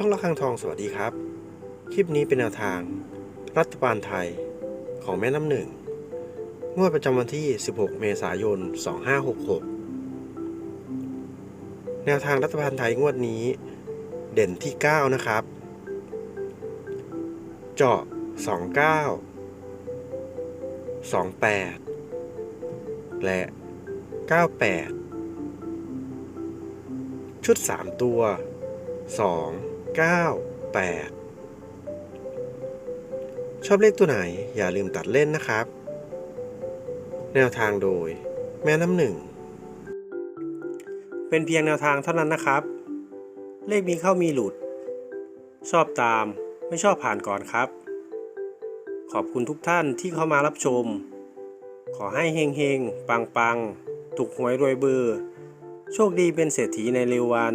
ช่องระฆังทองสวัสดีครับ คลิปนี้เป็นแนวทาง รัฐบาลไทยของแม่น้ำหนึ่งงวดประจำวันที่ 16 เมษายน 2566 แนวทางรัฐบาลไทยงวดนี้ เด่นที่ 9 นะครับ เจาะ 29 28 และ 98 ชุด 3 ตัว 2 9 8 ชอบเลขตัวไหนอย่าลืมตัดเล่นนะครับ แนวทางโดย แม่น้ำหนึ่ง เป็นเพียงแนวทางเท่านั้นนะครับ เลขมีเข้ามีหลุด ชอบตามไม่ชอบผ่านก่อนครับ ขอบคุณทุกท่านที่เข้ามารับชม ขอให้เฮงเฮงปังปังถูกหวยรวยเบอร์ โชคดีเป็นเศรษฐีในเร็ววัน